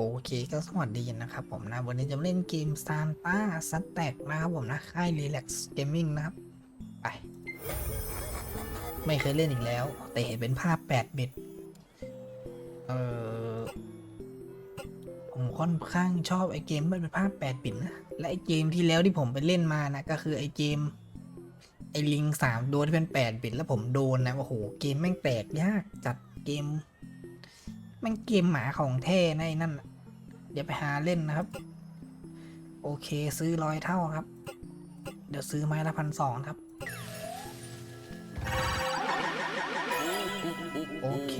โอเคก็สวัสดีนะครับผมนะ วันนี้จะมาเล่นเกม Santa s t a c k นะครับผมนะค่าย Relax Gaming นะครับ ไป ไม่เคยเล่นอีกแล้ว แต่เห็นเป็นภาพ8บิตเออผมค่อนข้างชอบไอเกมที่มันเป็นภาพ8บิตนะ และไอเกมที่แล้วที่ผมไปเล่นมานะ ก็คือไอเกม ไอลิงสามตัวที่เป็น8บิตแล้วผมโดนนะโอ้โหเกมแม่งแตกยากจัดเกมแม่งเกมหมาของแท้ในนั่น น่ะเดี๋ยวไปหาเล่นนะครับ โอเคซื้อร้อยเท่าครับ เดี๋ยวซื้อไม้ละพันสองครับ โอเค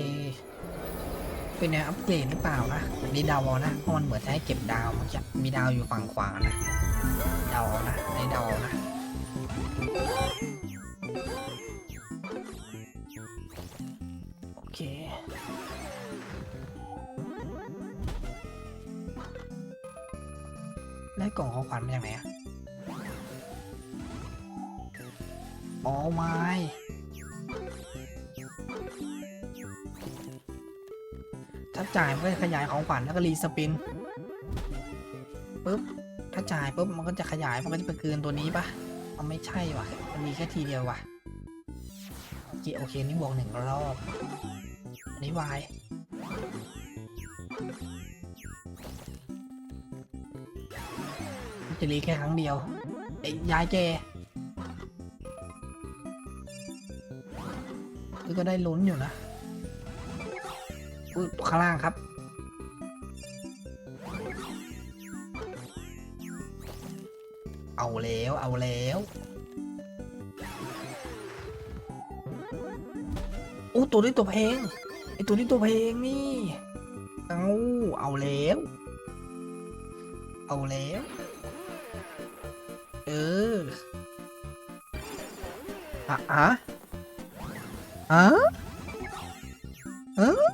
เป็นแนวอัปเกรดหรือเปล่านะนี่ดาเอานะ เพราะมันเหมือนจะให้เก็บดาวมันจะมีดาวอยู่ฝั่งขวานะ เดาเอานะในเดาเอานะ ได้กล่องของขวัญมาจากไหนอะอ๋อไม้ถ้าจ่ายมันก็จะขยายของขวัญแล้วก็รีสปินปุ๊บ ถ้าจ่ายปุ๊บมันก็จะขยายมันก็จะไปเกินตัวนี้ปะมันไม่ใช่ว่ะ มันมีแค่ทีเดียวว่ะโอเคโอเคนี่บวกหนึ่งรอบอันนี้วาย จะรีแค่ครั้งเดียวไอ้ยายแกก็ได้ลุ้นอยู่นะอุ้ยข้างล่างครับเอาแล้ว เอาแล้วโอ้ตัวนี้ตัวเพลงไอตัวนี้ตัวเพลงนี่ เอาเอาแล้ว เอาแล้ว อะอะอะเออ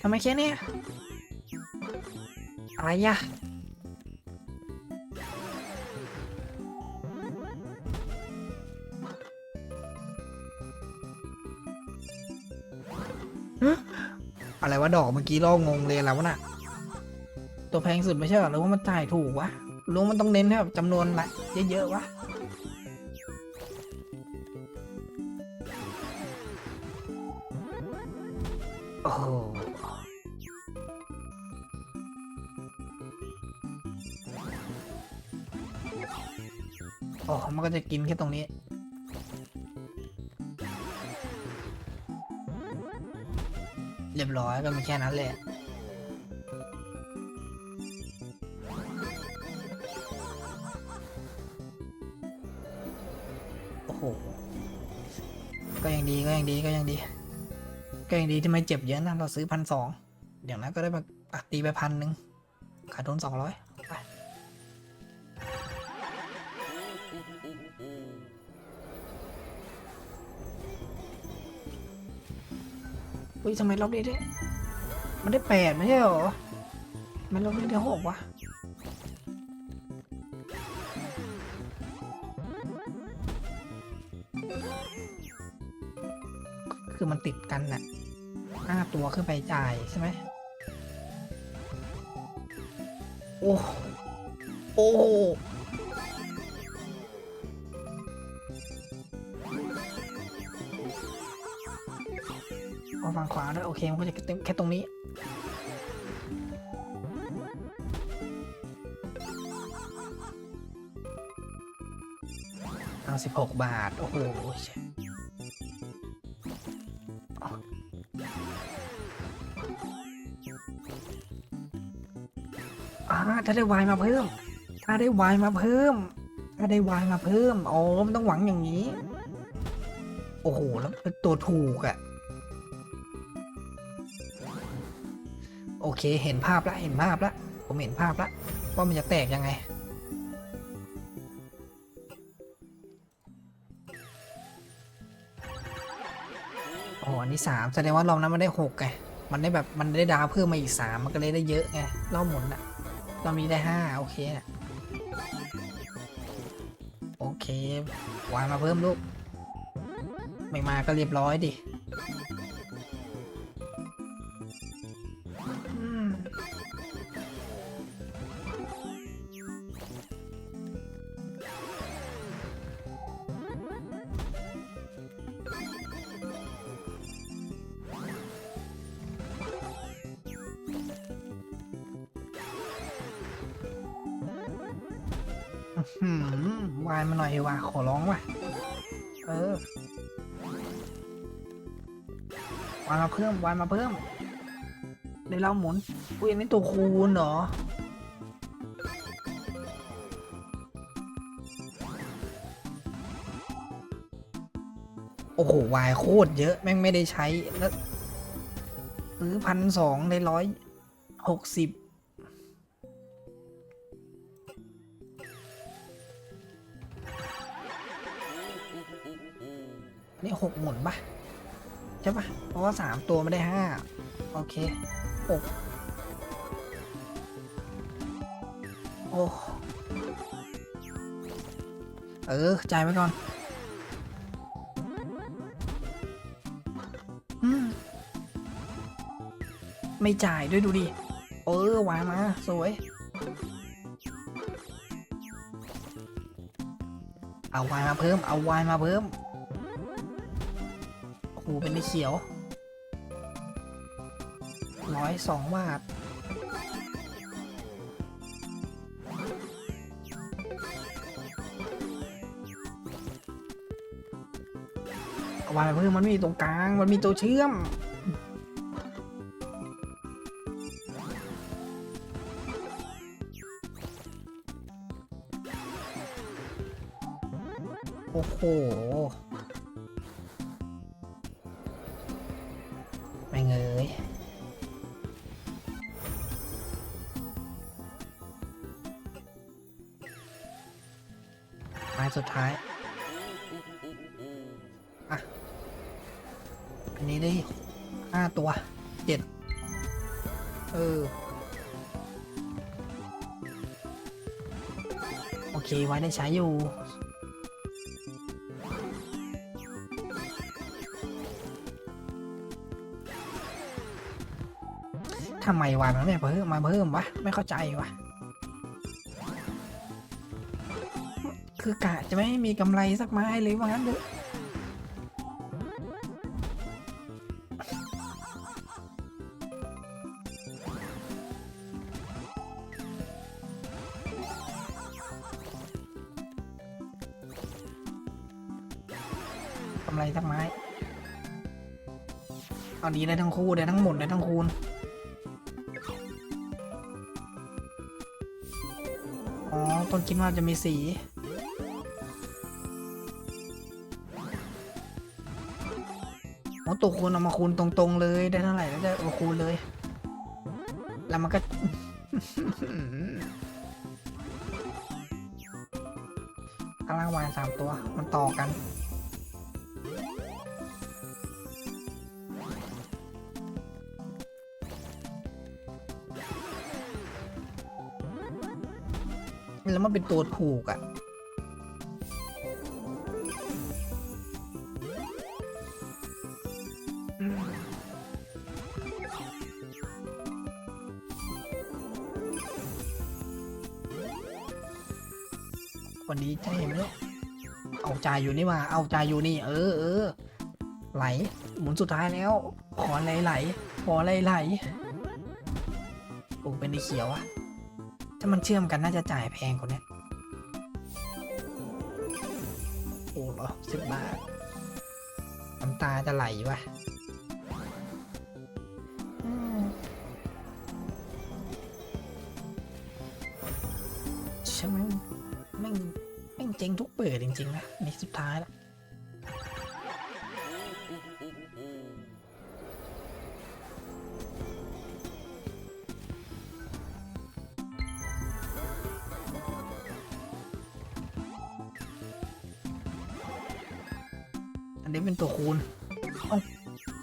ทำไมแค่นี้อะไรอะฮะอะไรวะดอกเมื่อกี้ลองงงเลยแล้ววะน่ะ ตัวแพงสุดไม่ใช่หรอหรือว่ามันจ่ายถูกวะรู้มันต้องเน้นให้แบบจำนวนละเยอะๆวะ ก็จะกินแค่ตรงนี้ เรียบร้อยก็มีแค่นั้นแหละโอ้โห ก็ยังดีก็ยังดีก็ยังดี ก็ยังดีที่ไม่เจ็บเยอะนะ เราซื้อพันสองเดี๋ยวนั้นก็ได้มาตีไปพันหนึ่งขาดทุนสองร้อย ไปอุ้ยทำไมรอบนี้ได้ มันได้แปดไม่ใช่เหรอ มันรอบนี้ได้หกวะคือมันติดกันน่ะห้าตัวขึ้นไปจ่ายใช่ไหมโอ้ โอ้ เคมันก็จะแค่ตรงนี้ เอาสิบหกบาท โอ้โหอ่าถ้าได้วายมาเพิ่ม ถ้าได้วายมาเพิ่ม ถ้าได้วายมาเพิ่ม โอ๋อมันต้องหวังอย่างนี้ โอ้โห แล้วเป็นตัวถูกอะ่ะ เคเห็นภาพละเห็นภาพละผมเห็นภาพละว่ามันจะแตกยังไงอ๋ออันนี้สามแสดงว่ารอบนั้นมันได้หกไงมันได้แบบมันได้ดาวเพิ่มมาอีกสามมันก็เลยได้เยอะไงรอบหมุนอะรอบนี้ได้ห้าโอเคอะโอเควางมาเพิ่มลูก ไม่มาก็เรียบร้อยดิ หืมวายมาหน่อยว่ะขอร้องว่ะ เออ วายมาเพิ่ม วายมาเพิ่มเดี๋ยวเราหมุนอุ้ยอันนี้ตัวคูณเหรอ โอ้โห วายโคตรเยอะ แม่งไม่ได้ใช้แล้วซื้อพันสองได้ร้อยหกสิบ ใช่ปะเพราะว่าสามตัวไม่ได้ห้าโอเคหกโอ้เออจ่ายไปก่อนอมไม่จ่ายด้วยดูดิ เออวางมา สวย เอาวายมาเพิ่ม เอาวายมาเพิ่ม เป็นในเขียวร้อยสองบาทเอาวายเพิ่มมันมีตรงกลาง มันมีตัวเชื่อม โอ้โห อะ อันนี้ได้ห้าตัวเจ็ดเออ โอเค ไว้ได้ใช้อยู่ ทำไมวายมันไม่เพิ่มมาเพิ่มวะ ไม่เข้าใจวะคือกะจะไม่มีกำไรสักไม้เลยว่างั้นเถอะ กำไรสักไม้เอาดีได้ทั้งคู่ได้ทั้งหมดได้ทั้งคูณอ๋อต้นคิดว่าจะมีสีอ๋อตัวคูณเอามาคูณตรงๆเลยได้เท่าไหร่แล้วจะเอาคูณเลย แล้วมันก็กำลังวายสามตัว มันต่อกัน แล้วมันเป็นตัวถูกอะ่ะ วันนี้จะเห็นไหมเนี่ยเอาใจอยู่นี่ว่าเอาใจอยู่นี่ เออเออไหล หมุนสุดท้ายแล้ว ขอไหลไหล ขอไหลไหลโอ้เป็นในเขียวอะ ถ้ามันเชื่อมกันน่าจะจ่ายแพงกว่านี้โอ้เหรอสิบบาทน้ำตาจะไหลว่ะอืมช่างแม่งแม่งแม่งเจ๊งทุกเปิดจริงๆนะนี่สุดท้ายแล้ว อันนี้เป็นตัวคูณ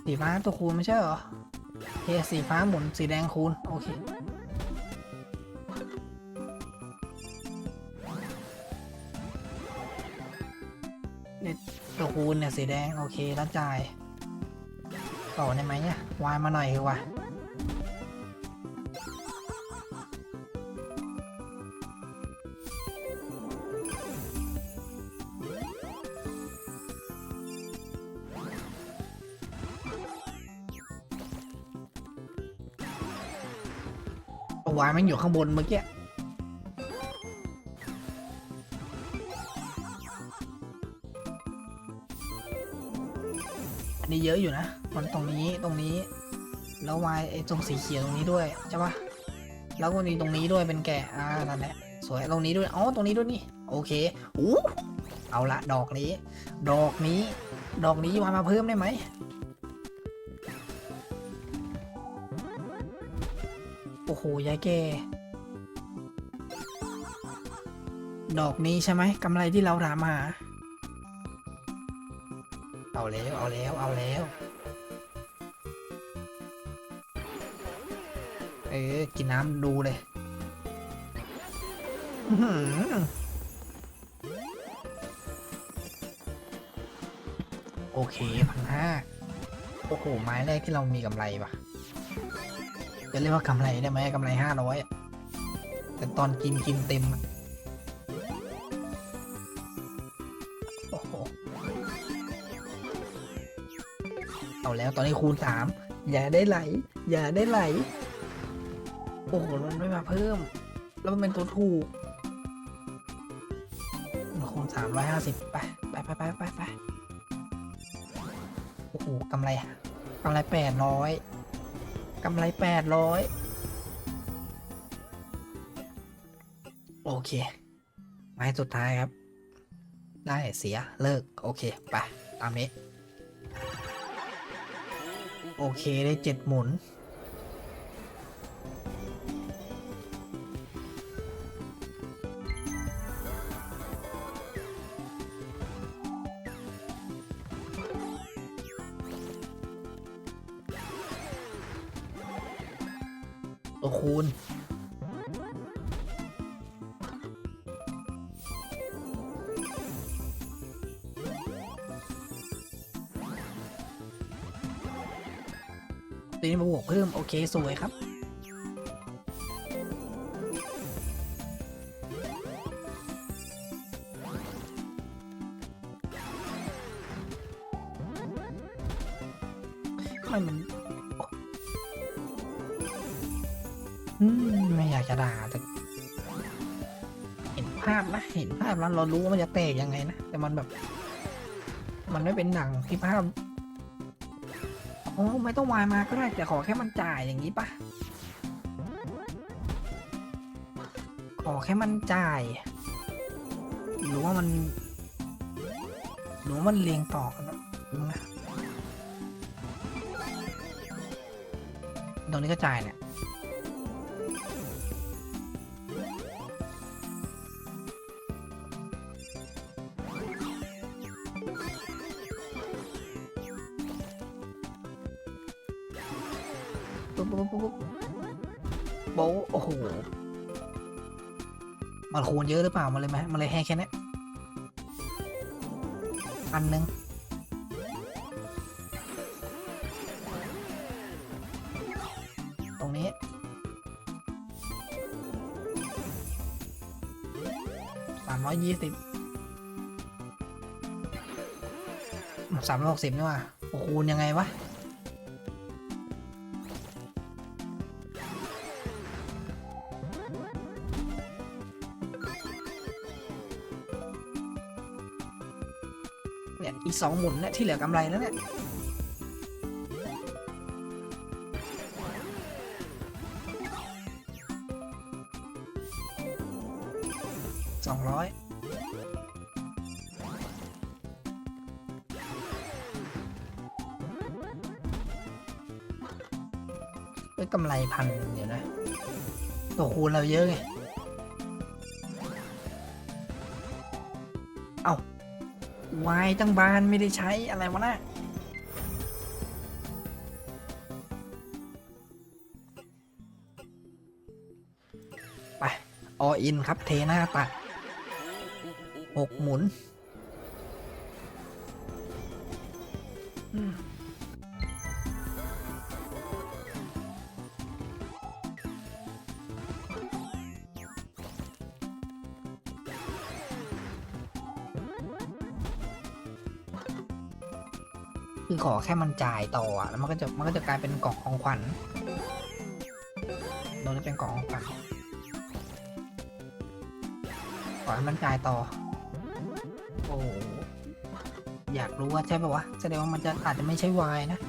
สีฟ้าตัวคูณไม่ใช่เหรอเฮสีฟ้าหมุนสีแดงคูณ โอเคเนี่ยตัวคูณเนี่ยสีแดง โอเคแล้วจ่าย ต่อได้ไหมเนี่ย วายมาหน่อยคือว่ะ วายมันอยู่ข้างบนเมื่อกี้อันนี้เยอะอยู่นะ มันตรงนี้ตรงนี้ แล้ววายไอ้ตรงสีเขียวตรงนี้ด้วยใช่ปะแล้วก็มีตรงนี้ด้วยเป็นแกะอ่านั่นแหละสวยตรงนี้ด้วยอ๋อตรงนี้ด้วยนี่โอเคอู้เอาละดอกนี้ ดอกนี้ ดอกนี้วามาเพิ่มได้ไหม โอ้โหยายแก ดอกนี้ใช่ไหมกำไรที่เราถามหา เอาแล้วเอาแล้วเอาแล้วเออกินน้ำดูเลยโอเคพันห้าโอ้โห ไม้แรกที่เรามีกำไรปะ จะเรียกว่ากำไรได้ไหมกำไรห้าร้อยแต่ตอนกินกินเต็มอะโอ้โหเอาแล้วตอนนี้คูณสามอย่าได้ไหล อย่าได้ไหล โอ้โหมันไม่มาเพิ่ม แล้วมันเป็นตัวถูกคูณสามร้อยห้าสิบไปไปไปไปไปไปโอ้โหกำไรกำไรแปดร้อย กำไรแปดร้อยโอเค ไม้สุดท้ายครับ ได้เสียเลิก โอเค ไป ตามนี้ โอเคได้เจ็ดหมุน ตีนี้มาบวกเพิ่ม โอเค สวยครับ มันไม่อยากจะด่าแต่เห็นภาพนะ เห็นภาพแล้วเรารู้ว่ามันจะแตกยังไงนะ แต่มันแบบ มันไม่เป็นหนังที่ภาพ โอ้ไม่ต้องวายมาก็ได้แต่ขอแค่มันจ่ายอย่างนี้ปะขอแค่มันจ่าย หรือว่ามัน หรือว่ามันเลียงต่อกันนะดูนะตรงนี้ก็จ่ายเนี่ย ปุ๊บโบโอ้โห มันคูณเยอะหรือเปล่า มันเลยไหมมันเลยแห้แค่เนี้ยอันหนึ่งตรงนี้สามร้อยยี่สิบสามร้อยหกสิบนี่ว่าโอ้คูณยังไงวะ สองหมุนเนี่ยที่เหลือกำไรแล้วเนี่ยสองร้อยเอ้ยกำไรพันเดี๋ยวนะ ตัวคูณเราเยอะไง วายตั้งบานไม่ได้ใช้อะไรวะนะไปออินครับเทหน้าตัดหกหมุน อืม ขอแค่มันจ่ายต่ออะแล้วมันก็จะมันก็จะกลายเป็นกล่องของขวัญโดนเป็นกล่องของขวัญขอให้มันจ่ายต่อ โอ้อยากรู้ว่าใช่ปะวะแสดงว่ามันจะอาจจะไม่ใช่วายนะ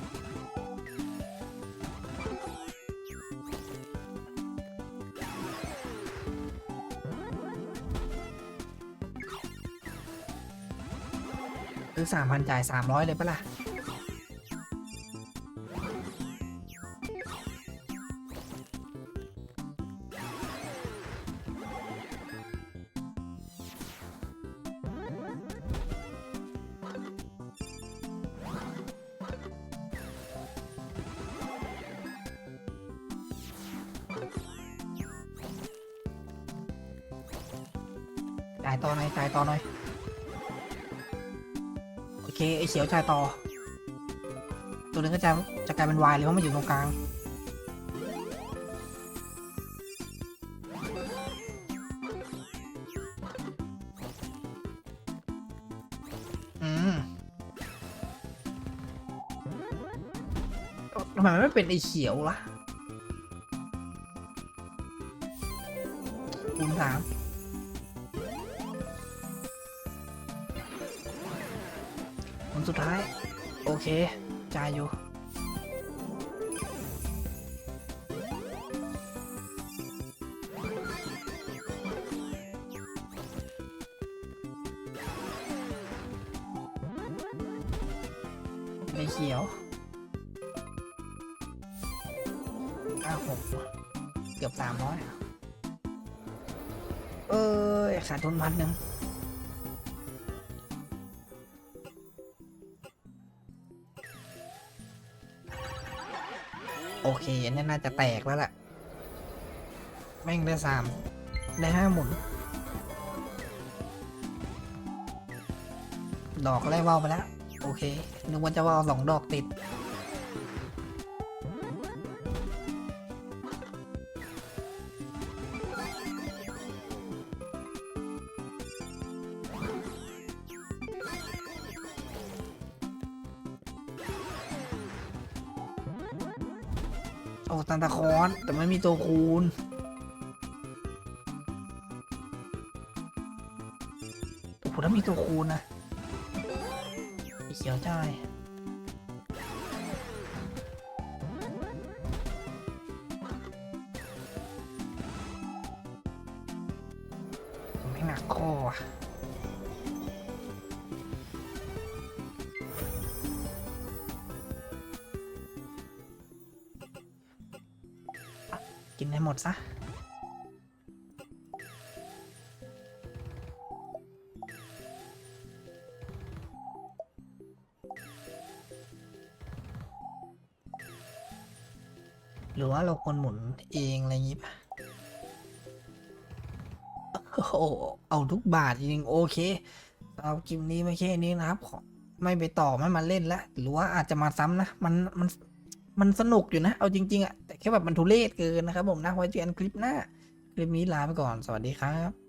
ซื้อสามพันจ่ายสามร้อยเลยปะล่ะ จ่ายต่อหน่อยจ่ายต่อหน่อย โอเค ไอเขียวจ่ายต่อ ตัวนึงก็จะจะกลายเป็นวายเลยเพราะมันอยู่ตรงกลาง อืมทำไมมันไม่เป็นไอเขียวล่ะคูณสาม สุดท้าย โอเค จ่ายอยู่ ไม่เขียวอ้าวผมเกือบสามร้อยเอ้ยขาดทุนพันหนึ่ง โอเคอันนี้น่าจะแตกแล้วแหละแม่งได้สามได้ห้าหมุน ดอกแรกว่าวไปแล้ว โอเคนึกว่าจะว่าวสองดอกติด ไม่มีตัวคูณโอ้โหถ้ามีตัวคูณนะเขียวใช่ หรือว่าเราควรหมุนเองอะไรอย่างนี้ป่ะโอ้เอาทุกบาทจริงโอเคเราคลิปนี้ไม่แค่นี้นะครับขอไม่ไปต่อไม่มาเล่นแล้วหรือว่าอาจจะมาซ้ำนะ มันมันมันสนุกอยู่นะ เอาจริงๆอะแต่แค่แบบมันทุเรศเกินนะครับผมนะไว้เจอกันคลิปหน้า คลิปนี้ลาไปก่อนสวัสดีครับ